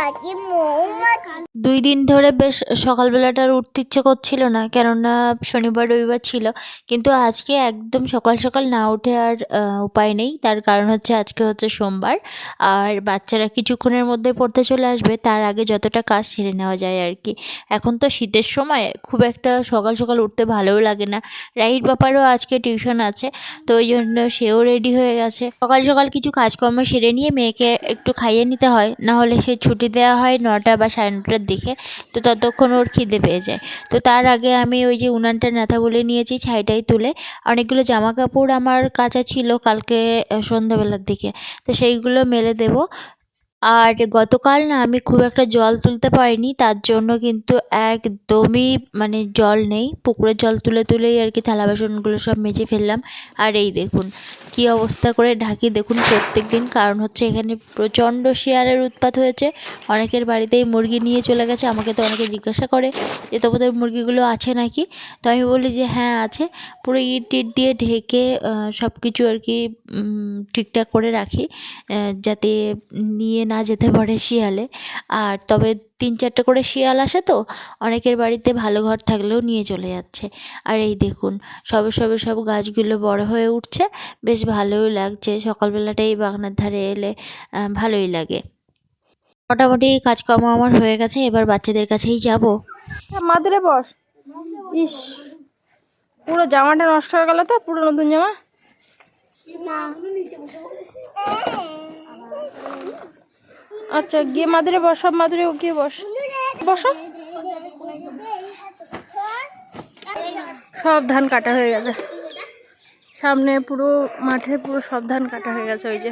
মৌমাছি মৌমাছি। দুই দিন ধরে বেশ সকালবেলাটা আর উঠতে ইচ্ছে করছিল না, কেননা শনিবার, রবিবার ছিল। কিন্তু আজকে একদম সকাল সকাল না উঠে আর উপায় নেই। তার কারণ হচ্ছে আজকে হচ্ছে সোমবার। আর বাচ্চারা কিছুক্ষণের মধ্যে পড়তে চলে আসবে, তার আগে যতটা কাজ সেরে নেওয়া যায় আর কি। এখন তো শীতের সময় খুব একটা সকাল সকাল উঠতে ভালোও লাগে না। রাইট ব্যাপারও আজকে টিউশন আছে, তো ওই জন্য সেও রেডি হয়ে গেছে। সকাল সকাল কিছু কাজকর্ম সেরে নিয়ে মেয়েকে একটু খাইয়ে নিতে হয়। না হলে সে ছুটি দেওয়া হয় নটা বা সাড়ে নটার দিকে, তো ততক্ষণ ওর খিদে পেয়ে যায়। তো তার আগে আমি ওই যে উনানটা নাথা বলে নিয়েছি, ছাইটাই তুলে। অনেকগুলো জামা কাপড় আমার কাঁচা ছিল কালকে সন্ধ্যাবেলার দিকে। তো সেইগুলো মেলে দেবো। আর গতকাল না আমি খুব একটা জল তুলতে পারিনি, তার জন্য কিন্তু একদমই মানে জল নেই। পুকুরের জল তুলে তুলেই আর কি থালা বাসনগুলো সব মেজে ফেললাম। আর এই দেখুন, কি অবস্থা করে ঢাকি দেখুন প্রত্যেক দিন কারণ হচ্ছে এখানে প্রচণ্ড শেয়ারের উৎপাত হয়েছে। অনেকের বাড়িতেই মুরগি নিয়ে চলে গেছে, আমাকে তো অনেকে জিজ্ঞাসা করে যে, তোমাদের মুরগিগুলো আছে নাকি? তো আমি বলি যে হ্যাঁ আছে। পুরো ইট টিট দিয়ে ঢেকে সব কিছু আর কি ঠিকঠাক করে রাখি যাতে নিয়ে না যেতে পারে শিয়ালে। আর তবে তিন চারটে করে শিয়াল আসে তো অনেকের বাড়িতে ভালো ঘর থাকলেও নিয়ে চলে যাচ্ছে। আর এই দেখুন সবে সবে সব গাছগুলো বড় হয়ে উঠছে। বেশ ভালোই লাগছে। সকালবেলাটাই বাগানের ধারে এলে ভালোই লাগে। মোটামুটি কাজকর্ম আমার হয়ে গেছে এবার বাচ্চাদের কাছেই যাব। মাদুরে বস। ইস পুরো জামাটা নষ্ট হয়ে গেল তো পুরো নতুন জামা? আচ্ছা গিয়ে মাদুরে বস মাদুরে গিয়ে বস। বসো। সব ধান কাটা হয়ে গেছে। সামনে পুরো মাঠে পুরো সব ধান কাটা হয়ে গেছে ওই যে।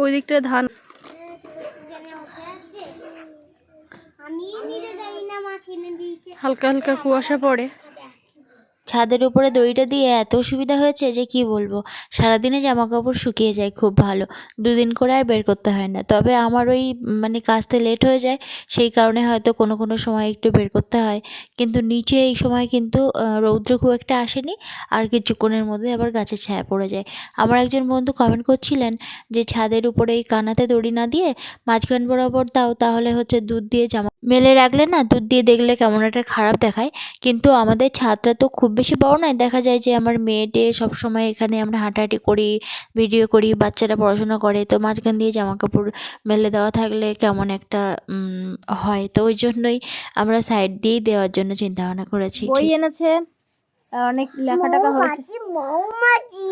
ওই দিকটা ধান। হালকা হালকা কুয়াশা পড়ে। ছাদের উপরে দড়িটা দিয়ে এত সুবিধা হয়েছে যে কি বলব? সারাদিনে জামা কাপড় শুকিয়ে যায় খুব ভালো। দুদিন করে আর বের করতে হয় না। তবে আমার ওই মানে কাচতে লেট হয়ে যায়, সেই কারণে হয়তো কোনো কোনো সময় একটু বের করতে হয়। কিন্তু নিচে এই সময় কিন্তু রৌদ্র খুব একটা আসেনি, আর কিছুক্ষণের মধ্যে আবার গাছের ছায়া পড়ে যায়। আমার একজন বন্ধু কমেন্ট করছিলেন যে ছাদের উপরে এই কানাতে দড়ি না দিয়ে মাঝখান বরাবর দাও, তাহলে হচ্ছে দুধ দিয়ে জামা মেলে রাখলে না, দুধ দিয়ে দেখলে কেমন একটা খারাপ দেখায়। কিন্তু আমাদের ছাদটা তো খুব বেশি বড় নয়। দেখা যায় যে আমার মেয়েটে সবসময় এখানে আমরা হাঁটাহাঁটি করি ভিডিও করি বাচ্চারা পড়াশোনা করে। তো মাঝখান দিয়ে জামা কাপড় মেলে দেওয়া থাকলে কেমন একটা হয়। তো ওই জন্যই আমরা সাইড দিয়েই দেওয়ার জন্য চিন্তা ভাবনা করেছি। বই এনেছে। অনেক লেখা টাকা হয়েছে। মৌমাছি মৌমাছি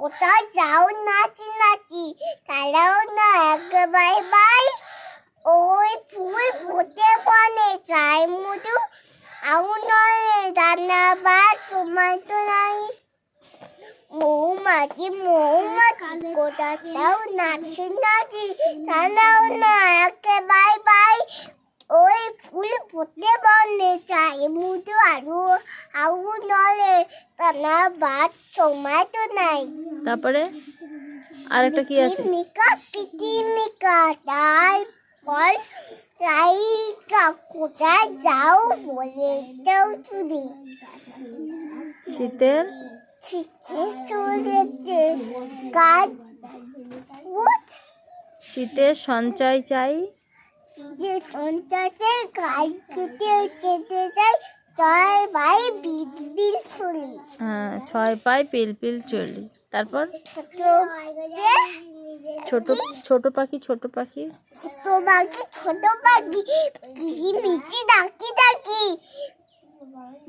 কোথায় যাও নাচি নাচি তারাও না এক বাই। বাই ওই ফুল ফুটে বনে চাই মধু আউ নয় রান্না বা সময় তো নাই। মৌমাছি মৌমাছি কোথায় যাও নাচি নাচি তারাও না এক বাই বাই। ওই ফুল ফুটে বনে চাই মধু আরু আউ নলে তানা বাদ সময় তো নাই। তারপরে? আর একটা কি আছে? মিকা পিটিমিকা তাই বল রাইকা কোথায় যাও বলে দাও তুমি। শীতের? শিখে চলেতে কাজ শীতের সঞ্চয় চাই? যে সন্তাতে কাজ কেটে যেতে চাই ভাই বিল বিল চলি। হ্যাঁ ছয় পাই পিল পিল চলি। তারপর? ছোট ছোট পাখি ছোট পাখি। ছোট পাখি ছোট পাখি। মিচি ডাকি ডাকি।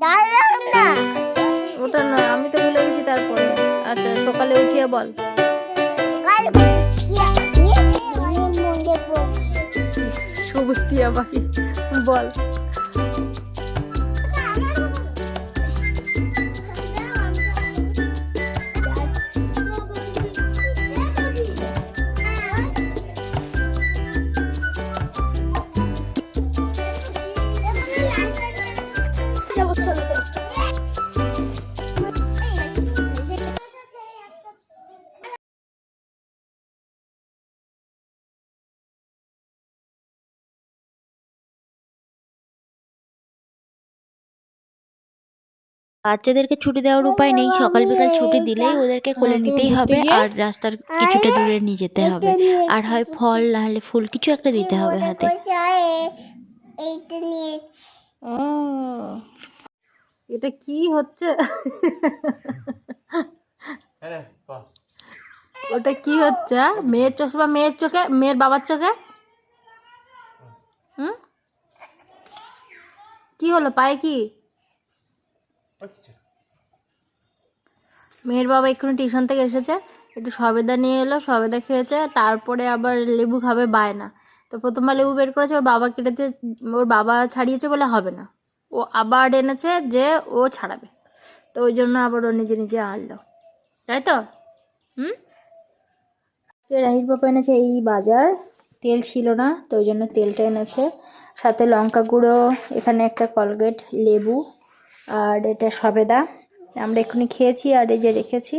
দাঁড়াও না। ওটা না আমি তো ভুলে গেছি তারপরে। আচ্ছা সকালে উঠিয়া বল। সবুজ টিয়া পাখি বল। বাচ্চাদেরকে ছুটি দেওয়ার উপায় নেই। সকাল বিকাল ছুটি দিলেই ওদেরকে কোলে নিতেই হবে আর রাস্তার কিছুটা দূরে নিয়ে যেতে হবে। আর হয় ফল না হলে ফুল কিছু একটা দিতে হবে হাতে। ও এটা কি হচ্ছে? ওটা কি হচ্ছে? মেয়ের চশমা মেয়ের চোখে মেয়ের বাবার চোখে? হুম? কি হলো পায়ে কি? মেয়ের বাবা এক্ষুনি টিউশন থেকে এসেছে, একটু সবেদা নিয়ে এলো, সবেদা খেয়েছে, তারপরে আবার লেবু খাবে বায়না। তো প্রথমবার লেবু বের করেছে, ওর বাবা কেটেতে ওর বাবা ছাড়িয়েছে বলে হবে না। ও আবার এনেছে যে ও ছাড়াবে। তো ওই জন্য আবার ও নিজে নিজে আনলো। তাই তো? হুম? রাহির বাবা এনেছে এই বাজার। তেল ছিল না, তো ওই জন্য তেলটা এনেছে। সাথে লঙ্কা গুঁড়ো, এখানে একটা কলগেট, লেবু, আর এটা সবেদা। আমরা এক্ষুনি খেয়েছি আর এই যে রেখেছি।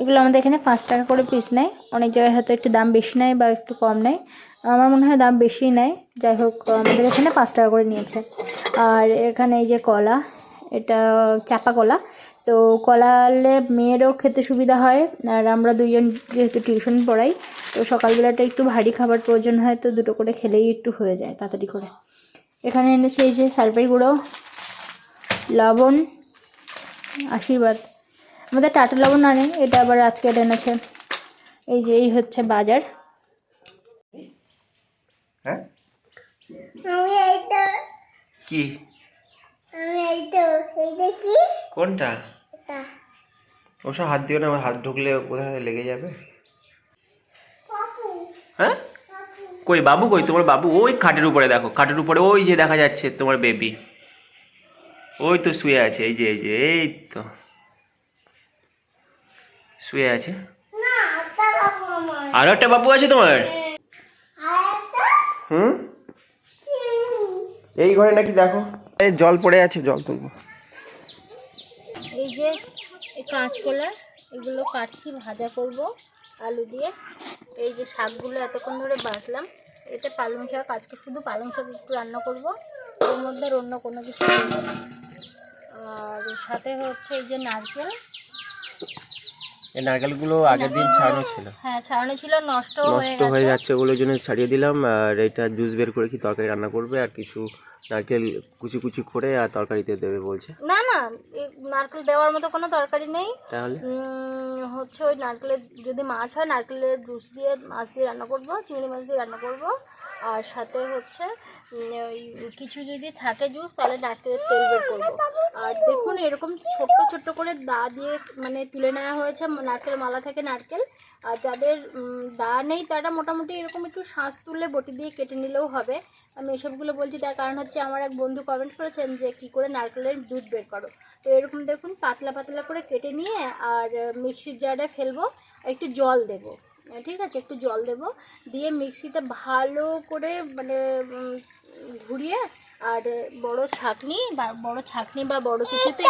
এগুলো আমাদের এখানে পাঁচ টাকা করে পিস নেয়। অনেক জায়গায় হয়তো একটু দাম বেশি নেয় বা একটু কম নেয়। আমার মনে হয় দাম বেশি নেয়। যাই হোক, আমাদের এখানে পাঁচ টাকা করে নিয়েছে। আর এখানে এই যে কলা, এটা চাপা কলা। তো কলালে মেয়েরও খেতে সুবিধা হয় আর আমরা দুইজন যেহেতু টিউশন পড়াই, তো সকালবেলাটা একটু ভারী খাবার প্রয়োজন হয়, তো দুটো করে খেলেই একটু হয়ে যায় তাড়াতাড়ি করে। এখানে এনেছে এই যে সালপাই গুঁড়ো, লবণ আশীর্বাদ। আমাদের টাটা লবণ আনে এটা আবার আজকে এটা এনেছে এই যে এই হচ্ছে বাজার। হ্যাঁ? কি? কোনটা? এটা। ওসব হাত দিও না আমার হাত ঢুকলে কোথায় লেগে যাবে। হ্যাঁ? কই বাবু কই? তোমার বাবু ওই খাটের উপরে দেখো খাটের উপরে ওই যে দেখা যাচ্ছে তোমার বেবি ওই তো শুয়ে আছে এই যে এই যে এই তো। শুয়ে আছে? আরও একটা বাবু আছে তোমার? আর হুম? এই ঘরে নাকি দেখো এই জল পড়ে আছে জল তুলবো। এই যে এই কাঁচকলা এগুলো কাটছি ভাজা করব আলু দিয়ে। এই যে শাকগুলো এতক্ষণ ধরে বাছলাম এটা পালং শাক আজকে শুধু পালং শাক একটু রান্না করব এর মধ্যে আর অন্য কোনো কিছু। আর সাথে হচ্ছে এই যে নারকেল। এই নারকেলগুলো আগের দিন ছাড়ানো ছিল। হ্যাঁ ছাড়ানো ছিল নষ্ট হয়ে নষ্ট হয়ে যাচ্ছে ওগুলোর জন্য ছাড়িয়ে দিলাম। আর এটা জুস বের করে কি তরকারি রান্না করবে আর কিছু নারকেল কুচি কুচি করে আর তরকারিতে দেবে বলছে। না না নারকেল দেওয়ার মতো কোনো তরকারি নেই। তাহলে? উম, হচ্ছে ওই নারকেলের যদি মাছ হয় নারকেলের জুস দিয়ে মাছ দিয়ে রান্না করব চিংড়ি মাছ দিয়ে রান্না করব। আর সাথে হচ্ছে উম, ওই কিছু যদি থাকে জুস তাহলে নারকেলের তেল বের করব। আর দেখুন এরকম ছোট্ট ছোট্ট করে দা দিয়ে মানে তুলে নেওয়া হয়েছে নারকেল মালা থেকে নারকেল। আর যাদের দা নেই তারা মোটামুটি এরকম একটু শ্বাস তুললে বটি দিয়ে কেটে নিলেও হবে। আমি এসবগুলো বলছি, তার কারণ হচ্ছে আমার এক বন্ধু কমেন্ট করেছেন যে, কি করে নারকেলের দুধ বের করো? তো এরকম দেখুন, পাতলা পাতলা করে কেটে নিয়ে আর মিক্সির জারে ফেলব, একটু জল দেব। ঠিক আছে, একটু জল দেব। দিয়ে মিক্সিতে ভালো করে মানে ঘুরিয়ে আর বড় ছাকনি বা বড় ছাকনি বা বড় কিছুতে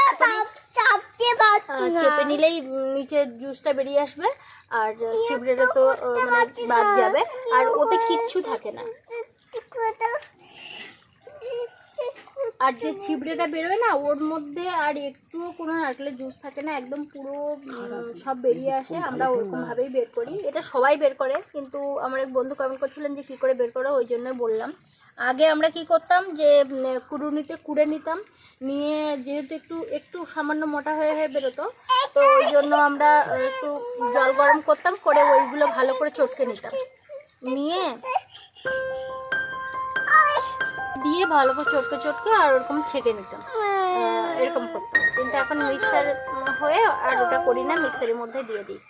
চেপে নিলেই নিচের জুসটা বেরিয়ে আসবে। আর ছিবড়েটা তো মানে বাদ যাবে। আর ওতে কিচ্ছু থাকে না। আর যে ছিবড়েটা বেরোয় না ওর মধ্যে আর একটুও কোনো নারকেলের জুস থাকে না। একদম পুরো সব বেরিয়ে আসে। আমরা ওরকম ভাবেই বের করি। এটা সবাই বের করে কিন্তু আমার এক বন্ধু কমেন্ট করছিলেন যে কী করে বের করো ওই জন্য বললাম। আগে আমরা কি করতাম যে কুড়ুনিতে কুড়ে নিতাম। নিয়ে যেহেতু একটু একটু সামান্য মোটা হয়ে হয়ে বেরোতো, তো ওই জন্য আমরা একটু জল গরম করতাম, করে ওইগুলো ভালো করে চটকে নিতাম। নিয়ে দিয়ে ভালো করে চটকে চটকে আর ওরকম ছেঁকে নিতাম। এরকম করতাম। কিন্তু এখন মিক্সার হয়ে আর ওটা করি না মিক্সারের মধ্যে দিয়ে দিই।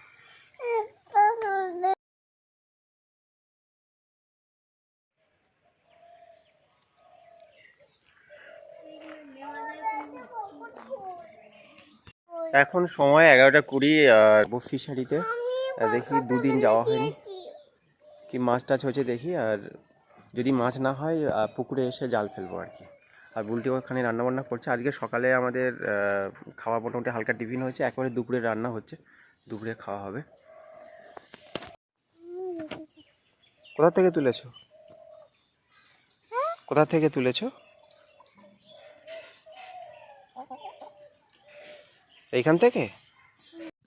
এখন সময় এগারোটা কুড়ি আর ফিশারিতে দেখি দুদিন যাওয়া হয়নি। কি মাছ টাছ হচ্ছে দেখি আর যদি মাছ না হয় পুকুরে এসে জাল ফেলব আর কি। আর বুলটি ওখানে রান্নাবান্না করছে। আজকে সকালে আমাদের খাওয়া মোটামুটি হালকা টিফিন হয়েছে। একবারে দুপুরে রান্না হচ্ছে। দুপুরে খাওয়া হবে। কোথা থেকে তুলেছো? কোথা থেকে তুলেছো? এইখান থেকে?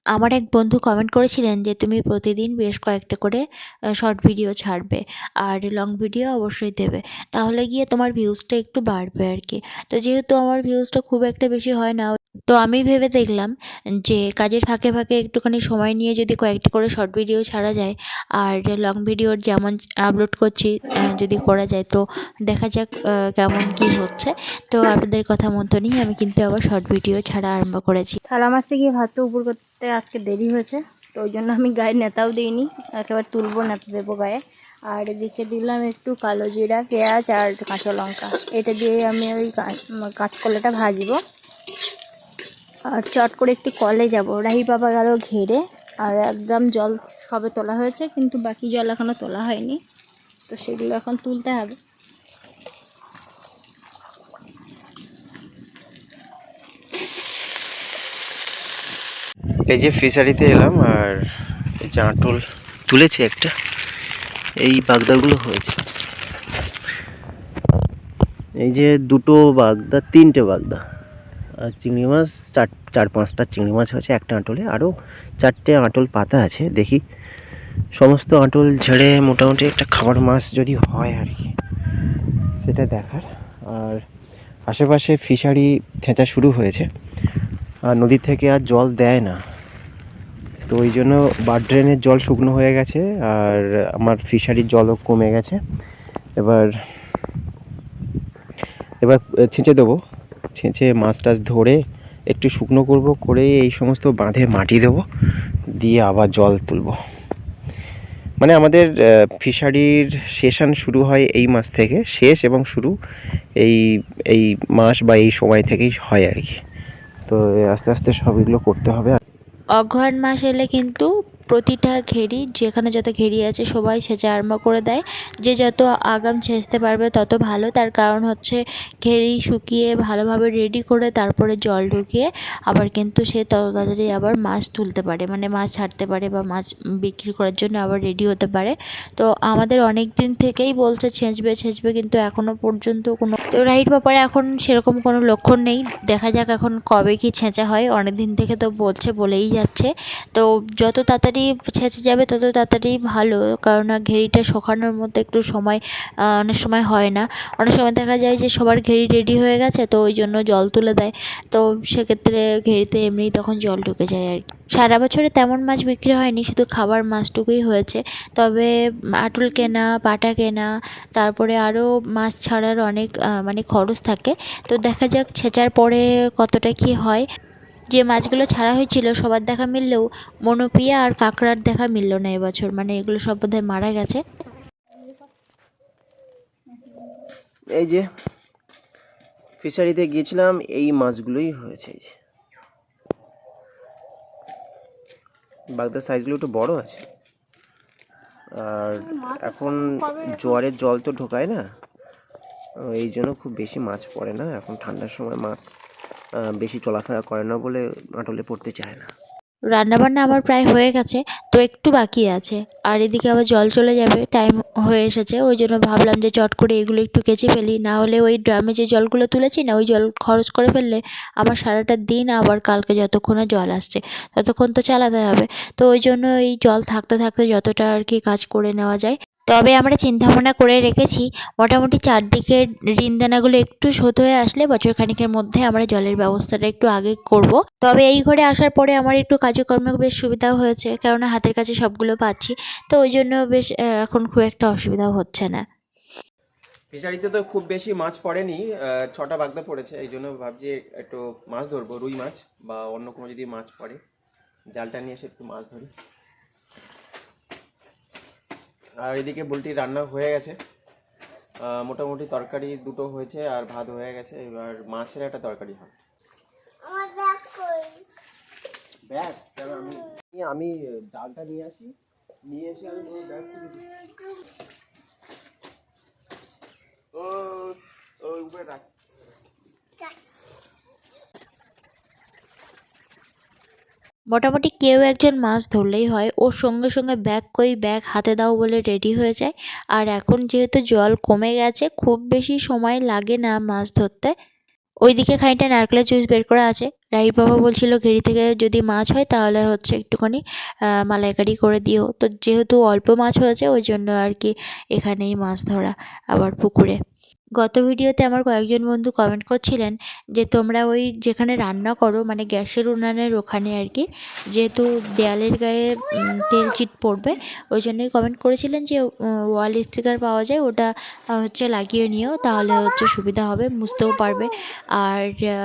আমার এক বন্ধু কমেন্ট করেছিলেন যে, তুমি প্রতিদিন বেশ কয়েকটা করে শর্ট ভিডিও ছাড়বে আর লং ভিডিও অবশ্যই দেবে। তাহলে গিয়ে তোমার ভিউজটা একটু বাড়বে আর কি। তো যেহেতু আমার ভিউজটা খুব একটা বেশি হয় না, তো আমি ভেবে দেখলাম যে, কাজের ফাঁকে ফাঁকে একটুখানি সময় নিয়ে যদি কয়েকটা করে শর্ট ভিডিও ছাড়া যায় আর লং ভিডিওর যেমন আপলোড করছি যদি করা যায়, তো দেখা যাক কেমন কি হচ্ছে। তো আপনাদের কথা মতনই আমি কিন্তু আবার শর্ট ভিডিও ছাড়া আরম্ভ করেছি। থালা মাছতে গিয়ে ভাতটা উপর করতে আজকে দেরি হয়েছে, তো ওই জন্য আমি গায়ে নেতাও দিইনি, একেবারে তুলবো নেতা দেবো গায়ে। আর এদিকে দিলাম একটু কালো জিরা, পেঁয়াজ আর কাঁচা লঙ্কা। এটা দিয়ে আমি ওই কাঁচ- কাঁচকলাটা ভাজবো। আর চট করে একটু কলে যাব। রাহি বাবা গেল ঘেরে, আর এক গ্রাম জল সবে তোলা হয়েছে, কিন্তু বাকি জল এখনও তোলা হয়নি। তো সেগুলো এখন তুলতে হবে। এই যে ফিশারিতে এলাম আর এই যে আঁটল তুলেছে একটা। এই বাগদাগুলো হয়েছে। এই যে দুটো বাগদা, তিনটে বাগদা। আর চিংড়ি মাছ, চার চার পাঁচটা চিংড়ি মাছ হয়েছে একটা আঁটলে। আরও চারটে আঁটল পাতা আছে, দেখি। সমস্ত আঁটল ঝেড়ে মোটামুটি একটা খাবার মাছ যদি হয় আর কি, সেটা দেখার। আর আশেপাশে ফিশারি থেঁচা শুরু হয়েছে। আর নদী থেকে আর জল দেয় না। তো ওই জন্য বার ড্রেনের জল শুকনো হয়ে গেছে আর আমার ফিশারির জলও কমে গেছে। এবার এবার ছেঁচে দেবো। ছেঁচে মাছ টাছ ধরে একটু শুকনো করব, করে এই সমস্ত বাঁধে মাটি দেবো, দিয়ে আবার জল তুলবো। মানে আমাদের ফিশারির সেশন শুরু হয় এই মাস থেকে, শেষ এবং শুরু এই এই মাস বা এই সময় থেকেই হয় আর কি। তো আস্তে আস্তে সব এগুলো করতে হবে। অঘ্রাণ মাস এলে কিন্তু প্রতিটা ঘেরি, যেখানে যত ঘেরি আছে সবাই সেচে আরম্ভ করে দেয়। যে যত আগাম ছেঁচতে পারবে তত ভালো। তার কারণ হচ্ছে ঘেরি শুকিয়ে ভালোভাবে রেডি করে তারপরে জল ঢুকিয়ে আবার কিন্তু সে তত তাড়াতাড়ি আবার মাছ তুলতে পারে। মানে মাছ ছাড়তে পারে বা মাছ বিক্রি করার জন্য আবার রেডি হতে পারে। তো আমাদের অনেক দিন থেকেই বলছে ছেঁচবে ছেঁচবে কিন্তু এখনও পর্যন্ত কোনো তো রাইট ব্যাপারে এখন সেরকম কোনো লক্ষণ নেই। দেখা যাক এখন কবে কি ছেঁচা হয়। অনেক দিন থেকে তো বলছে বলেই যাচ্ছে। তো যত তাড়াতাড়ি ছেঁচে যাবে তত তাড়াতাড়ি ভালো। কারণ ঘেরিটা শুকানোর মধ্যে একটু সময় অনেক সময় হয় না। অনেক সময় দেখা যায় যে সবার ঘেরি রেডি হয়ে গেছে, তো ওই জন্য জল তুলে দেয়। তো সেক্ষেত্রে ঘেরিতে এমনি তখন জল ঢুকে যায় আর কি। সারা বছরে তেমন মাছ বিক্রি হয়নি, শুধু খাবার মাছটুকুই হয়েছে। তবে আটল কেনা, পাটা কেনা, তারপরে আরও মাছ ছাড়ার অনেক মানে খরচ থাকে। তো দেখা যাক ছেঁচার পরে কতটা কি হয়। যে মাছগুলো ছাড়া হয়েছিল সবার দেখা মিললেও মনোপিয়া আর কাঁকড়ার দেখা মিললো না এবছর। মানে এগুলো সব বোধহয় মারা গেছে। এই যে ফিশারিতে গিয়েছিলাম এই মাছগুলোই হয়েছে এই যে। বাগদার সাইজগুলো একটু বড় আছে। আর এখন জোয়ারের জল তো ঢোকায় না। এই জন্য খুব বেশি মাছ পড়ে না। এখন ঠান্ডার সময় মাছ বেশি চলাফেরা করে না বলে আটলে পড়তে চায় না। রান্নাবান্না আমার প্রায় হয়ে গেছে, তো একটু বাকি আছে। আর এদিকে আবার জল চলে যাবে টাইম হয়ে এসেছে, ওই জন্য ভাবলাম যে চট করে এগুলো একটু কেচে ফেলি। না হলে ওই ড্রামে যে জলগুলো তুলেছি না, ওই জল খরচ করে ফেললে আমার সারাটা দিন আবার কালকে যতক্ষণে জল আসছে, ততক্ষণ তো চালাতে হবে। তো ওই জন্য এই জল থাকতে থাকতে যতটা আর কি কাজ করে নেওয়া যায় তবে আমরা চিন্তাভাবনা করে রেখেছি, মোটামুটি চারদিকে রিনদানাগুলো একটু শোধ হয়ে আসলে বছর খানিকের মধ্যে আমরা জলের ব্যবস্থাটা একটু আগে করব। তবে এই ঘরে আসার পরে আমার একটু কাজকর্মে বেশ সুবিধাও হয়েছে, কেননা হাতের কাছে সবগুলো পাচ্ছি, তো ওই জন্য বেশ এখন খুব একটা অসুবিধাও হচ্ছে না। ফিশারিতে তো খুব বেশি মাছ পড়েনি ছটা বাগদা পড়েছে, এই জন্য ভাবছি একটু মাছ ধরবো, রুই মাছ বা অন্য কোনো যদি মাছ পড়ে, জালটা নিয়ে এসে একটু মাছ ধরি। আর এদিকে বুলটি রান্না হয়ে গেছে। মোটামুটি তরকারি দুটো হয়েছে আর ভাত হয়ে গেছে। এবার মাছের একটা তরকারি কই? আমি জালটা নিয়ে আসি। নিয়ে এসে আমি ব্যাগ উপরে রাখ। মোটামুটি কেউ একজন মাছ ধরলেই হয়, ওর সঙ্গে সঙ্গে ব্যাগ কই ব্যাগ হাতে দাও বলে রেডি হয়ে যায়। আর এখন যেহেতু জল কমে গেছে, খুব বেশি সময় লাগে না মাছ ধরতে। ওইদিকে খানিকটা নারকেলের জুস বের করা আছে। রাহির বাবা বলছিল, ঘেরি থেকে যদি মাছ হয় তাহলে হচ্ছে একটুখানি মালাইকারি করে দিও। তো যেহেতু অল্প মাছ হয়েছে, ওই জন্য আর কি এখানেই মাছ ধরা আবার পুকুরে। গত ভিডিওতে আমার কয়েকজন বন্ধু কমেন্ট করছিলেন যে তোমরা ওই যেখানে রান্না করো মানে গ্যাসের উনানের ওখানে আর কি, যেহেতু দেয়ালের গায়ে তেল চিট পড়বে, ওই জন্যই কমেন্ট করেছিলেন যে ওয়াল স্টিকার পাওয়া যায়, ওটা হচ্ছে লাগিয়ে নিও, তাহলে হচ্ছে সুবিধা হবে, মুছতেও পারবে। আর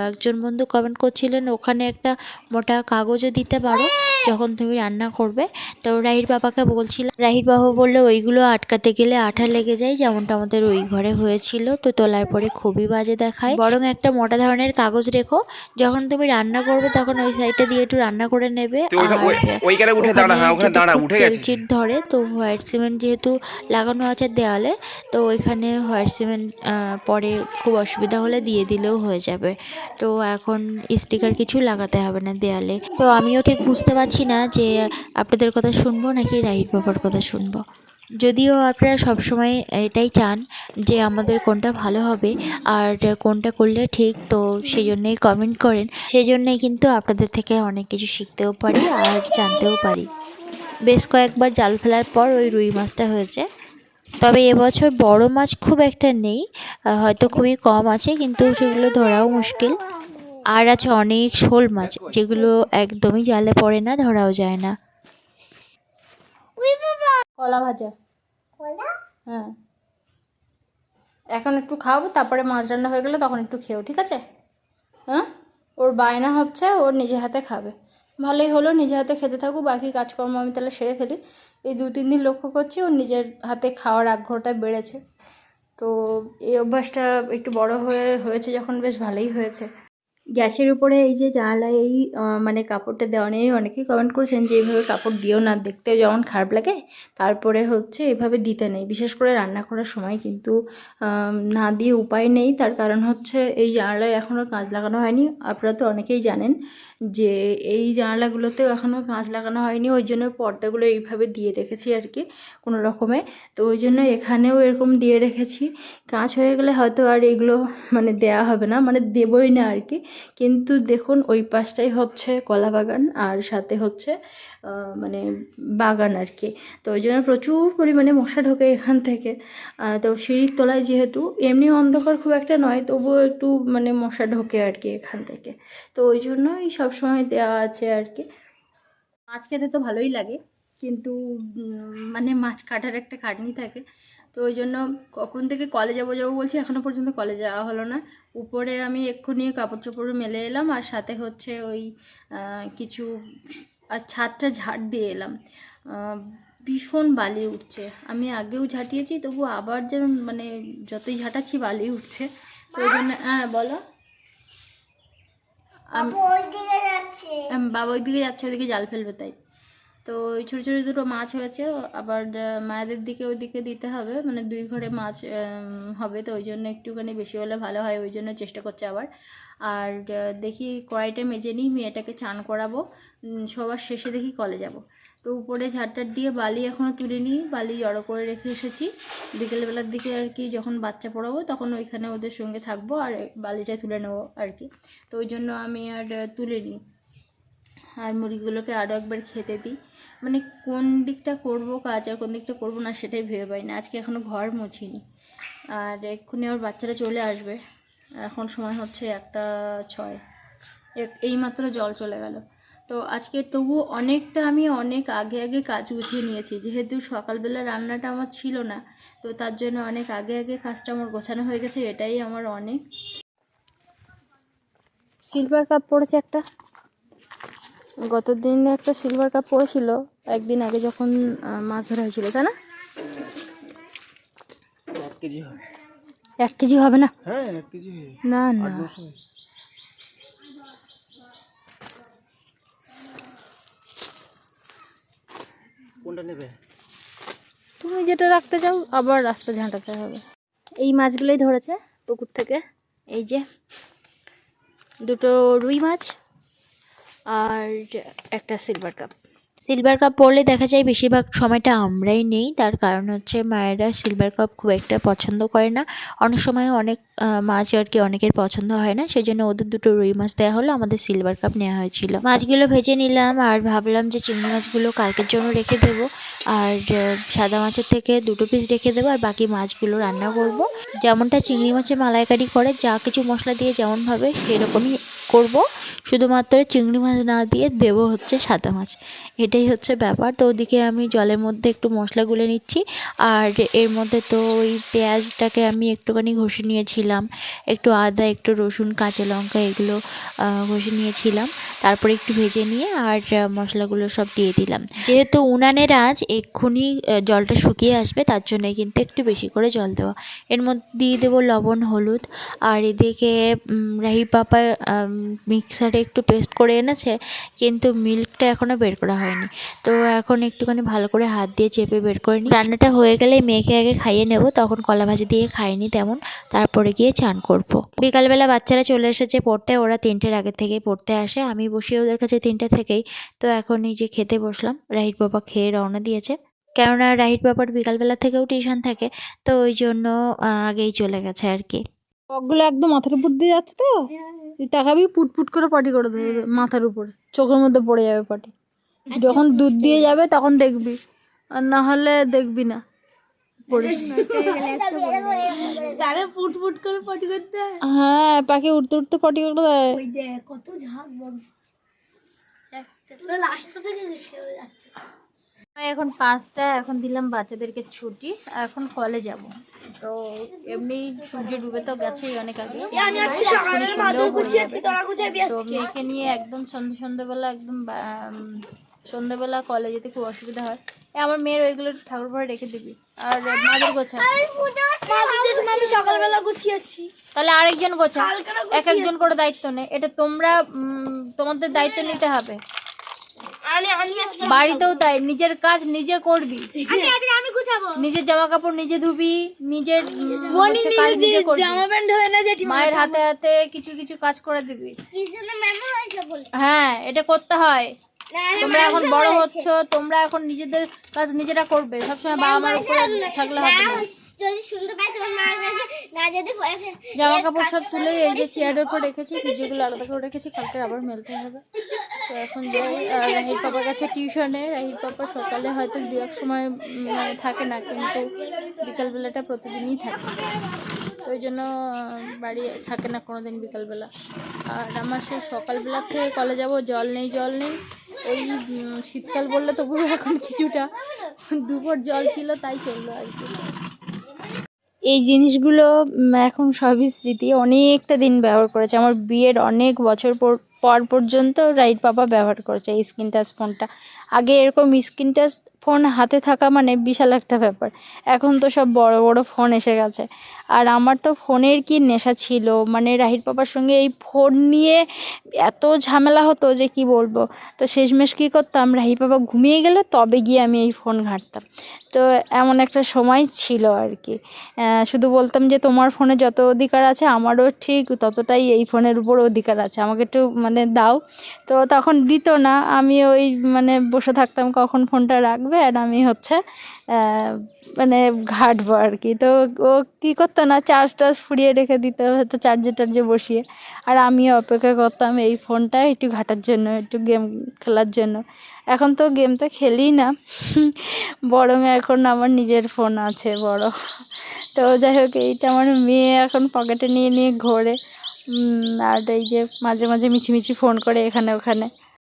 একজন বন্ধু কমেন্ট করছিলেন, ওখানে একটা মোটা কাগজও দিতে পারো, যখন তুমি রান্না করবে। তো রাহির বাবাকে বলছিলাম, রাহির বাবা বলল, ওইগুলো আটকাতে গেলে আঠা লেগে যায়, যেমনটা আমাদের ওই ঘরে হয়েছিল। তো তোলার পরে খুবই বাজে দেখায়। বরং একটা মোটা ধরনের কাগজ রেখো যখন তুমি রান্না করবে তখন ওই সাইডটা দিয়ে একটু রান্না করে নেবে। আর হ্যাঁ। চিট ধরে তো হোয়াইট সিমেন্ট যেহেতু লাগানো আছে দেওয়ালে তো ওইখানে হোয়াইট সিমেন্ট পরে খুব অসুবিধা হলে দিয়ে দিলেও হয়ে যাবে। তো এখন স্টিকার কিছু লাগাতে হবে না দেয়ালে। তো আমিও ঠিক বুঝতে পারছি না যে আপনাদের কথা শুনব নাকি রাহির বাবার কথা শুনব? যদিও আপনারা সবসময় এটাই চান যে আমাদের কোনটা ভালো হবে আর কোনটা করলে ঠিক, তো সেই জন্যই কমেন্ট করেন। সেই জন্যই কিন্তু আপনাদের থেকে অনেক কিছু শিখতেও পারি আর জানতেও পারি। বেশ কয়েকবার জাল ফেলার পর ওই রুই মাছটা হয়েছে। তবে এবছর বড় মাছ খুব একটা নেই হয়তো খুবই কম আছে, কিন্তু সেগুলো ধরাও মুশকিল। আর আছে অনেক শোল মাছ, যেগুলো একদমই জালে পড়ে না, ধরাও যায় না। কলা ভাজা। কলা? হ্যাঁ। এখন একটু খাওয়াবো তারপরে মাছ রান্না হয়ে গেলে তখন একটু খেও ঠিক আছে? হ্যাঁ? ওর বায়না হচ্ছে ওর নিজে হাতে খাবে। ভালোই হলো নিজে হাতে খেতে থাকুক বাকি কাজকর্ম আমি তাহলে সেরে ফেলি। এই দু তিন দিন লক্ষ্য করছি ওর নিজের হাতে খাওয়ার আগ্রহটা বেড়েছে। তো এই অভ্যাসটা একটু বড় হয়ে হয়েছে যখন বেশ ভালোই হয়েছে। গ্যাসের উপরে এই যে জানালায় এই মানে কাপড়টা দেওয়া নিয়ে অনেকেই কমেন্ট করেছেন যে এইভাবে কাপড় দিও না, দেখতেও যেমন খারাপ লাগে। তারপরে হচ্ছে এভাবে দিতে নেই। বিশেষ করে রান্না করার সময় কিন্তু না দিয়ে উপায় নেই। তার কারণ হচ্ছে এই জানালায় এখনও কাঁচ লাগানো হয়নি। আপনারা তো অনেকেই জানেন যে, এই জানালাগুলোতেও এখনও কাঁচ লাগানো হয়নি। ওই জন্য পর্দাগুলো এইভাবে দিয়ে রেখেছি আর কি, কোনো রকমে। তো ওই জন্য এখানেও এরকম দিয়ে রেখেছি। কাঁচ হয়ে গেলে হয়তো আর এগুলো মানে দেয়া হবে না মানে দেবই না আর কি। কিন্তু দেখুন, ওই পাশটাই হচ্ছে কলা বাগান আর সাথে হচ্ছে মানে বাগান আর কি। তো ওই জন্য প্রচুর পরিমাণে মশা ঢোকে এখান থেকে। তো সিঁড়ির তলায় যেহেতু এমনি অন্ধকার খুব একটা নয়, তবুও একটু মানে মশা ঢোকে আর কি এখান থেকে। তো ওই জন্যই সবসময় দেওয়া আছে আর কি। মাছ খেতে তো ভালোই লাগে, কিন্তু মানে মাছ কাটার একটা খাটনি থাকে। তো ওই জন্য কখন থেকে কলেজে যাব যাব বলছি এখনও পর্যন্ত কলেজে যাওয়া হলো না। উপরে আমি এক্ষুনি কাপড় চোপড় মেলে এলাম আর সাথে হচ্ছে ওই কিছু আর ছাদটা ঝাড় দিয়ে এলাম। ভীষণ বালি উঠছে। আমি আগেও ঝাঁটিয়েছি তবু আবার যেন মানে যতই ঝাঁটাচ্ছি বালি উঠছে। তো ওই জন্য হ্যাঁ বলো। বাবা ওইদিকে যাচ্ছে ওইদিকে জাল ফেলবে তাই। তো ওই ছোটো ছোটো দুটো মাছ হয়েছে, আবার মায়েদের দিকে ওইদিকে দিতে হবে মানে দুই ঘরে মাছ হবে, তো ওই জন্য একটুখানি বেশি হলে ভালো হয়, ওই জন্য চেষ্টা করছে আবার। আর দেখি কড়াইটা মেজে নিই, মেয়েটাকে চান করাবো সবার শেষে দেখি কলে যাব। তো উপরে ঝাড়টার দিয়ে বালি এখনও তুলে নিই, বালি জড়ো করে রেখে এসেছি। বিকেলবেলার দিকে আর কি যখন বাচ্চা পড়াবো, তখন ওইখানে ওদের সঙ্গে থাকব, আর বালিটা তুলে নেব আর কি। তো ওই জন্য আমি আর তুলে নিই। আর মুরগিগুলোকে আরও একবার খেতে দিই। মানে কোন দিকটা করব, কাজ আর কোন দিকটা করব না সেটাই ভেবে পাই না। আজকে এখনও ঘর মুছিনি। আর এক্ষুনি ওর বাচ্চারা চলে আসবে। এখন সময় হচ্ছে একটা ছয়। এক- এইমাত্র জল চলে গেল। তো আজকে তবু অনেকটা আমি অনেক আগে আগে কাজ গুছিয়ে নিয়েছি। যেহেতু সকালবেলা রান্নাটা আমার ছিল না, তো তার জন্য অনেক আগে আগে কাজটা আমার গোছানো হয়ে গেছে, এটাই আমার অনেক। সিলভার কাপ পড়েছে একটা? গত দিনে একটা সিলভার কাপ পড়েছিল একদিন আগে যখন মাছ ধরা হয়েছিল তাই না? এক কেজি হবে। এক কেজি হবে না? হ্যাঁ এক কেজি না না। কোনটা নেবে? তুমি যেটা রাখতে চাও আবার রাস্তা ঝাঁটাতে হবে। এই মাছগুলোই ধরেছে পুকুর থেকে। এই যে দুটো রুই মাছ আর একটা সিলভার কাপ সিলভার কাপ পরলে দেখা যায় বেশিরভাগ সময়টা আমরাই নেই। তার কারণ হচ্ছে মায়েরা সিলভার কাপ খুব একটা পছন্দ করে না। অনেক সময় অনেক মাছ আর কি অনেকের পছন্দ হয় না। সেই জন্য ওদের দুটো রুই মাছ দেওয়া হলো, আমাদের সিলভার কাপ নেওয়া হয়েছিল। মাছগুলো ভেজে নিলাম আর ভাবলাম যে চিংড়ি মাছগুলো কালকের জন্য রেখে দেবো। আর সাদা মাছের থেকে দুটো পিস রেখে দেবো আর বাকি মাছগুলো রান্না করব। যেমনটা চিংড়ি মাছে মালাইকারি করে, যা কিছু মশলা দিয়ে যেমন ভাবে সেরকমই করব। শুধুমাত্র চিংড়ি মাছ না দিয়ে দেবো হচ্ছে সাদা মাছ। এটাই হচ্ছে ব্যাপার। তো ওদিকে আমি জলের মধ্যে একটু মশলা গুলে নিচ্ছি। আর এর মধ্যে তো ওই পেঁয়াজটাকে আমি একটুখানি ঘষে নিয়েছিলাম। একটু আদা, একটু রসুন, কাঁচা লঙ্কা এগুলো ঘষে নিয়েছিলাম। তারপরে একটু ভেজে নিয়ে আর মশলাগুলো সব দিয়ে দিলাম। যেহেতু উনানের আজ এক্ষুনি জলটা শুকিয়ে আসবে, তার জন্য কিন্তু একটু বেশি করে জল দেওয়া। এর মধ্যে দিয়ে দেবো লবণ, হলুদ। আর এদিকে রাহি পাপা মিক্সারে একটু পেস্ট করে এনেছে। কিন্তু মিল্কটা এখনও বের করা হয়নি। তো এখন একটুখানি ভালো করে হাত দিয়ে চেপে বের করে নিই। রান্নাটা হয়ে গেলে মেয়েকে আগে খাইয়ে নেব তখন কলা ভাজি দিয়ে খাইনি তেমন। তারপরে গিয়ে চান করব। বিকালবেলা বাচ্চারা চলে এসেছে পড়তে ওরা তিনটের আগে থেকেই পড়তে আসে। আমি বসি ওদের কাছে তিনটে থেকেই। তো এখন এই যে খেতে বসলাম রাহির বাবা খেয়ে রওনা দিয়েছে। কেননা রাহির বাবার বিকালবেলা থেকেও টিউশন থাকে তো ওই জন্য আগেই চলে গেছে আর কি। পকগুলো একদম মাথার উপর দিয়ে যাচ্ছে তো? তুই তাকাবি পুটপুট করে পাটি করে দেবে মাথার উপরে। চোখের মধ্যে পড়ে যাবে পাটি যখন দুধ দিয়ে যাবে তখন দেখবি আর না হলে দেখবি না। হ্যাঁ পাখি উঠতে উঠতে পাটি করে দেয় কত ঝাঁক বল। লাস্টটা থেকে চলে যাচ্ছে। এখন পাঁচটা এখন দিলাম বাচ্চাদেরকে ছুটি এখন কলে যাব। তো এমনি সূর্য ডুবে তো গেছেই অনেক আগে। তো মেয়েকে নিয়ে একদম সন্ধ্যে সন্ধ্যেবেলা একদম সন্ধ্যেবেলা কলে যেতে খুব অসুবিধা হয়। আমার মেয়ের ওইগুলো ঠাকুর ঘরে রেখে দিবি। আর মাদের গোছা। আমি সকালবেলা গুছিয়েছি। তাহলে আরেকজন গোছা। এক একজন করে দায়িত্ব নে। এটা তোমরা তোমাদের দায়িত্ব নিতে হবে। বাড়িতেও তাই। নিজের কাজ নিজে করবি। নিজের জামা কাপড় নিজে ধুবি। নিজের কাজ নিজে করবি। মায়ের হাতে হাতে কিছু কিছু কাজ করে দিবি। হ্যাঁ এটা করতে হয়। তোমরা এখন বড় হচ্ছ তোমরা এখন নিজেদের কাজ নিজেরা করবে। সবসময় বাবা মার উপরে থাকলে হবে না যদি শুনতে পাই তোমার মা কাছে না যদি জামা কাপড় সব তুলে এই যে চেয়ারের উপর রেখেছি ভিজেগুলো আলাদা করে রেখেছি কালকে আবার মেলতে হবে তো এখন রাহির পাপার কাছে টিউশনে রাহির পাপা সকালে হয়তো দু এক সময় মানে থাকে না কিন্তু বিকালবেলাটা প্রতিদিনই থাকে। তো ওই জন্য বাড়ি থাকে না কোনো দিন বিকালবেলা। আর আমার সেই সকালবেলা থেকে কলে যাব জল নেই জল নেই। ওই শীতকাল বললে তবু এখন কিছুটা দুপুর জল ছিল, তাই চলল আর কি। এই জিনিসগুলো এখন সবই স্মৃতি, অনেকটা দিন ব্যবহার করেছে। আমার বিয়ের অনেক বছর পর পর পর্যন্ত রাইট পাপা ব্যবহার করেছে এই স্ক্রিন টাচ ফোনটা। আগে এরকম স্ক্রিন টাচ ফোন হাতে থাকা মানে বিশাল একটা ব্যাপার। এখন তো সব বড় বড় ফোন এসে গেছে। আর আমার তো ফোনের কি নেশা ছিল? মানে রাহির পাপার সঙ্গে এই ফোন নিয়ে এত ঝামেলা হতো যে কি বলব? তো শেষমেশ কী করতাম? রাহি পাপা ঘুমিয়ে গেলে তবে গিয়ে আমি এই ফোন ঘাঁটতাম। তো এমন একটা সময় ছিল আর কি। শুধু বলতাম যে তোমার ফোনে যত অধিকার আছে আমারও ঠিক ততটাই এই ফোনের উপর অধিকার আছে। আমাকে একটু মানে দাও। তো তখন দিত না। আমি ওই মানে বসে থাকতাম কখন ফোনটা রাখবে আর আমি হচ্ছে মানে ঘাটবো আর কি। তো ও কী করতো না চার্জ টার্জ ফুরিয়ে রেখে দিত হয়তো চার্জে টার্জে বসিয়ে। আর আমি অপেক্ষা করতাম এই ফোনটা একটু ঘাটার জন্য, একটু গেম খেলার জন্য। এখন তো গেম তো খেলি না। বরং এখন আমার নিজের ফোন আছে, বড়। তো যাই হোক, এইটা আমার মেয়ে এখন পকেটে নিয়ে নিয়ে ঘোরে। আর এই যে মাঝে মাঝে মিছিমিছি ফোন করে এখানে, ওখানে।